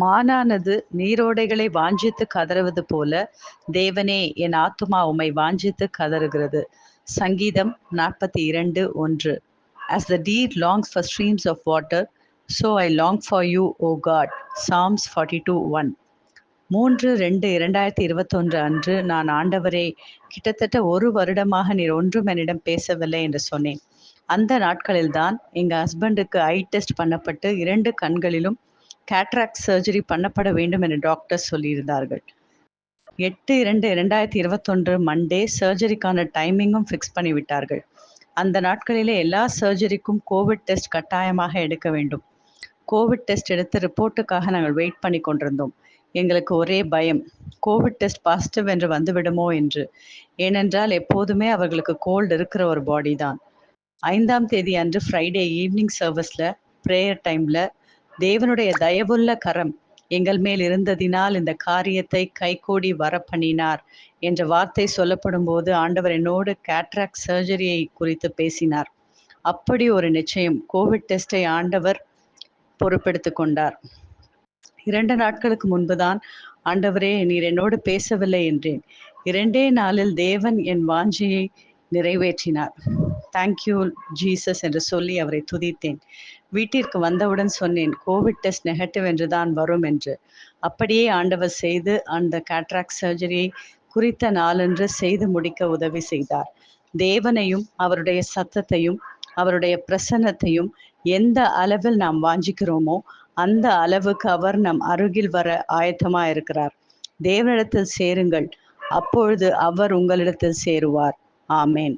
மானானது நீரோடைகளை வாஞ்சித்து கதறுவது போல தேவனே என் ஆத்துமா உம்மை வாஞ்சித்து கதறுகிறது. சங்கீதம் நாற்பத்தி இரண்டு ஒன்று. As the deer longs for streams of water so I long for you O God psalms forty two one மூன்று ரெண்டு இரண்டாயிரத்தி இருபத்தொன்று அன்று நான் ஆண்டவரே கிட்டத்தட்ட ஒரு வருடமாக நீர் ஒன்றும் என்னிடம் பேசவில்லை என்று சொன்னேன். அந்த நாட்களில்தான் எங்கள் ஹஸ்பண்டுக்கு ஐ டெஸ்ட் பண்ணப்பட்டு இரண்டு கண்களிலும் கேட்ராக்ட் சர்ஜரி பண்ணப்பட வேண்டும் என டாக்டர் சொல்லியிருந்தார்கள். எட்டு இரண்டு இரண்டாயிரத்தி இருபத்தொன்று மண்டே சர்ஜரிக்கான டைமிங்கும் ஃபிக்ஸ் பண்ணிவிட்டார்கள். அந்த நாட்களிலே எல்லா சர்ஜரிக்கும் கோவிட் டெஸ்ட் கட்டாயமாக எடுக்க வேண்டும். கோவிட் டெஸ்ட் எடுத்து ரிப்போர்ட்டுக்காக நாங்கள் வெயிட் பண்ணி கொண்டிருந்தோம். எங்களுக்கு ஒரே பயம். கோவிட் டெஸ்ட் பாசிட்டிவ் என்று வந்துவிடுமோ என்று. ஏனென்றால் எப்போதுமே அவர்களுக்கு கோல்டு இருக்கிற ஒரு பாடி தான். ஐந்தாம் தேதி அன்று ஃப்ரைடே ஈவினிங் சர்வீஸில் ப்ரேயர் டைமில் தேவனுடைய தயவுள்ள கரம் எங்கள் மேல் இருந்ததினால் இந்த காரியத்தை கைகூடி வர பண்ணினார் என்ற வார்த்தை சொல்லப்படும் போது ஆண்டவர் என்னோடு கேட்ராக் சர்ஜரியை குறித்து பேசினார். அப்படி ஒரு நிச்சயம் கோவிட் டெஸ்டை ஆண்டவர் பொறுப்பெடுத்து கொண்டார். இரண்டு நாட்களுக்கு முன்புதான் ஆண்டவரே நீர் என்னோடு பேசவில்லை என்றேன். இரண்டே நாளில் தேவன் என் வாஞ்சியை நிறைவேற்றினார். தேங்க்யூ ஜீசஸ் என்று சொல்லி அவரை துதித்தேன். வீட்டிற்கு வந்தவுடன் சொன்னேன் கோவிட் டெஸ்ட் நெகட்டிவ் என்று தான் வரும் என்று. அப்படியே ஆண்டவர் செய்து அந்த கேட்ராக் சர்ஜரியை குறித்த நாளன்று செய்து முடிக்க உதவி செய்தார். தேவனையும் அவருடைய சத்தத்தையும் அவருடைய பிரசன்னத்தையும் எந்த அளவில் நாம் வாஞ்சிக்கிறோமோ அந்த அளவுக்கு அவர் நம் அருகில் வர ஆயத்தமா இருக்கிறார். தேவனிடத்தில் சேருங்கள் அப்பொழுது அவர் உங்களிடத்தில் சேருவார். ஆமேன்.